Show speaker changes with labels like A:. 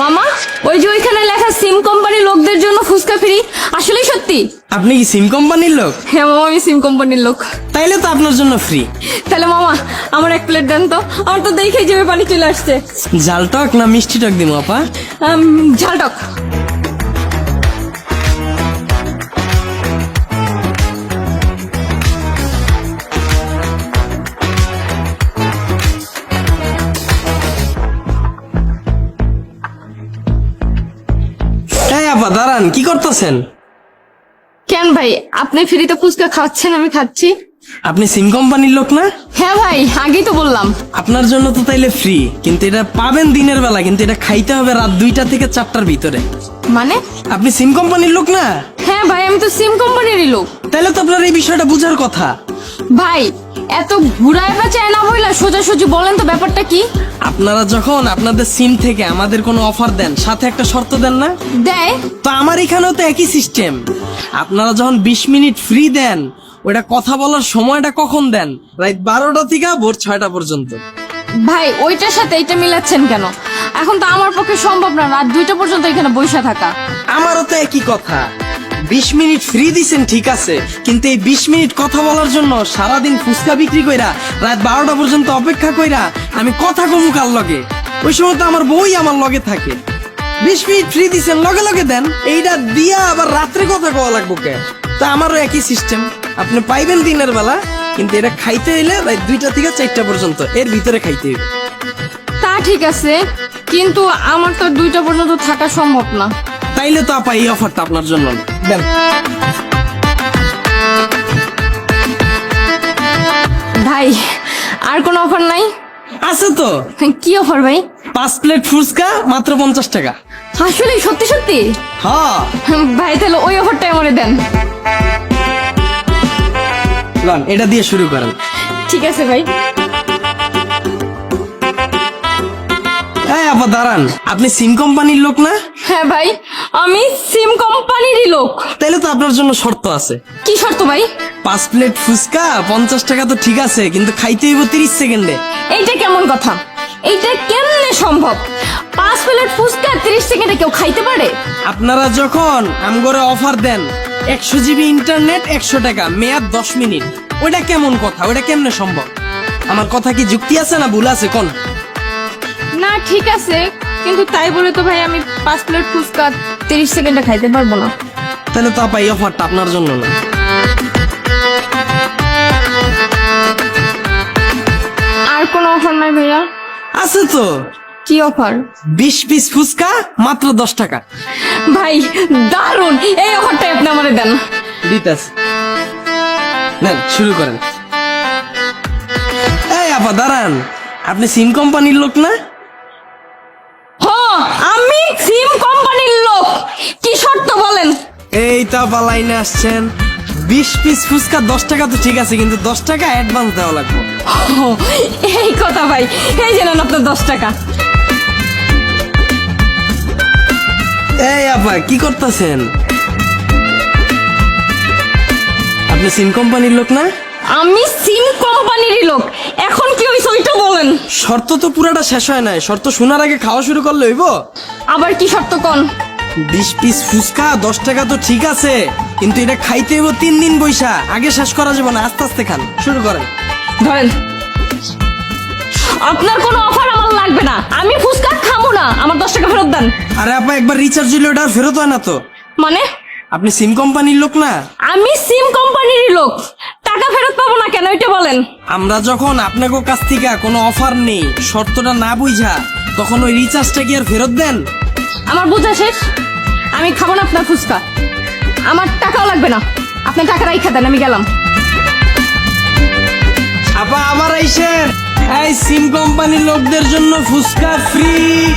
A: মামা ওই যে ওইখানে লেখা সিম কোম্পানির লোকদের জন্য ফুচকা ফ্রি আসলেই সত্যি?
B: আপনি কি সিম কোম্পানির লোক?
A: হ্যাঁ মামা আমি সিম কোম্পানির লোক।
B: তাইলে তো আপনার জন্য ফ্রি
A: তাহলে মামা আমার এক প্লেট দেন তো। আমার তো দেখেই যাবে পানি চলে আসছে।
B: জাল টক না মিষ্টি টক দিব আপা?
A: ঝাল ঝালটক
B: আপা দাঁড়ান কি করতেছেন?
A: কেন ভাই আপনি ফ্রিতে ফুচকা খাওয়াচ্ছেন আমি খাচ্ছি।
B: আপনি সিম কোম্পানির লোক না?
A: হ্যাঁ ভাই আগেই তো বললাম।
B: আপনার জন্য তো তাইলে ফ্রি কিন্তু এটা পাবেন দিনের বেলা কিন্তু এটা খাইতে হবে রাত দুইটা থেকে চারটার ভিতরে।
A: মানে?
B: আপনি সিম কোম্পানির লোক না?
A: হ্যাঁ ভাই আমি তো সিম কোম্পানিরই লোক।
B: তাইলে তো আপনার এই বিষয়টা বুঝার কথা।
A: ভাই এত ঘুরায় পেঁচায় না বইলা সোজাসুজি বলেন তো ব্যাপারটা কি?
B: আপনারা যখন আপনাদের সিম থেকে আমাদের কোনো অফার দেন সাথে একটা শর্ত দেন না?
A: দেয়।
B: তো আমার এখানেও তো একই সিস্টেম আপনারা যখন বিশ মিনিট ফ্রি দেন ওটা কথা বলার সময়টা কখন দেন? রাত বারোটা থেকে ভোর ছয়টা পর্যন্ত।
A: ভাই ওইটার সাথে এটা মিলাচ্ছেন কেন? এখন তো আমার পক্ষে সম্ভব না রাত দুইটা পর্যন্ত এখানে বসে থাকা।
B: আমারও তো একই কথা। বিশ মিনিট ফ্রি দিছেন, ঠিক আছে। কিন্তু এই বিশ মিনিট কথা বলার জন্য সারাদিন ফুচকা বিক্রি কইরা, রাত বারোটা পর্যন্ত অপেক্ষা কইরা আমি কথা কমু কার লগে? ওই সময় তো আমার বই আমার লগে থাকে। বিশ মিনিট ফ্রি দিছেন, লগে লগে দেন। এইটা দিয়া আবার রাত্রে কথা কওয়া লাগবো কে? তা আমারও একই সিস্টেম আপনি পাইবেন দিনের বেলা, কিন্তু এটা খাইতে হইলে রাত দুইটা থেকে চারটা পর্যন্ত, এর ভিতরে খাইতে হইবে।
A: তা ঠিক আছে, কিন্তু আমার তো দুইটা পর্যন্ত থাকা সম্ভব না।
B: তাইলে তো আপা এই অফারটা আপনার জন্য। দেন।
A: ভাই আর কোনো অফার নাই?
B: আছে তো।
A: কি অফার ভাই?
B: পাঁচ প্লেট ফুচকা মাত্র পঞ্চাশ টাকা।
A: আসলে সত্যি সত্যি?
B: হ্যাঁ।
A: ভাই তাহলে ওই অফারটাই আমারে দেন।
B: লন এটা দিয়ে শুরু করেন।
A: ঠিক আছে ভাই।
B: এই আপা দাঁড়ান। আপনি সিম কোম্পানির লোক না?
A: হ্যাঁ ভাই আমি সিম কোম্পানিরই লোক।
B: তাইলে তো আপনার জন্য শর্ত আছে।
A: কি শর্ত ভাই?
B: পাঁচ প্লেট ফুচকা পঞ্চাশ টাকা তো ঠিক আছে কিন্তু খাইতে হইব তিরিশ সেকেন্ডে।
A: এইটা কেমন কথা? এইটা কেমনে সম্ভব? পাঁচ প্লেট ফুচকা তিরিশ সেকেন্ডে কেউ খাইতে পারে?
B: আপনারা যখন আমগরে অফার দেন একশো জিবি ইন্টারনেট একশো টাকা মেয়াদ দশ মিনিট। ওটা কেমন কথা? ওটা কেমনে সম্ভব? আমার কথা কি যুক্তি আছে না ভুল আছে? কোন?
A: না ঠিক আছে কিন্তু তাই বলে তো ভাই আমি পাঁচ প্লেট ফুচকা তিরিশ সেকেন্ডে খাইতে পারব না।
B: তাহলে তো আপা এই অফারটা আপনার জন্য না।
A: আর কোনো অফার নাই ভাইয়া?
B: আছে তো।
A: কি অফার
B: বিশ পিস ফুচকা মাত্র দশ টাকা।
A: ভাই দারুণ এই অফারটাই আপনি আমারে দেন।
B: দিতেছে। নেন শুরু করেন। এই আপা দাঁড়ান। আপনি সিম কোম্পানির লোক না? এই তো আপা লাইনে আসছেন। বিশ পিস ফুচকা দশ টাকা তো ঠিক আছে কিন্তু দশ টাকা অ্যাডভান্স দেওয়া লাগবে।
A: এই কথা ভাই এই জানেন আপনার দশ টাকা।
B: এই আপা কি করতেছেন? আপনি সিম কোম্পানির লোক না?
A: আমি সিম কোম্পানিরই লোক এখন কি হয়েছে ওইটা বলেন।
B: শর্ত তো পুরাটা শেষ হয় নাই শর্ত শোনার আগে খাওয়া শুরু করলে হইব?
A: আবার কি শর্ত কোন?
B: বিশ পিস ফুচকা দশ টাকা তো ঠিক আছে কিন্তু এটা খাইতে হইব তিন দিন বৈশা। আগে শেষ করা যাবে না আস্তে আস্তে খান। শুরু করেন।
A: ধরেন আপনার কোনো অফার আমার লাগবে না। আমি ফুচকা খাব না। আমার দশ টাকা ফেরত দেন।
B: আরে আপা একবার রিচার্জ হইলে ওটা আর ফেরত হয় না তো।
A: মানে?
B: আপনি সিম কোম্পানির লোক না?
A: আমি সিম কোম্পানিরই লোক। টাকা ফেরত পাবো না কেন এটা বলেন।
B: আমরা যখন আপনাকে কাছ থেকে কোনো অফার নেই শর্তটা না বুঝা তখন ওই রিচার্জটা কি আর ফেরত দেন?
A: আমার বোঝা শেষ? আমি খাব না আপনার ফুচকা। আমার টাকাও লাগবে না। আপনার টাকা রাইখা দেন, আমি গেলাম।
B: আপা, আবার আইসেন। এই, সিম কোম্পানির লোকদের জন্য ফুচকা ফ্রি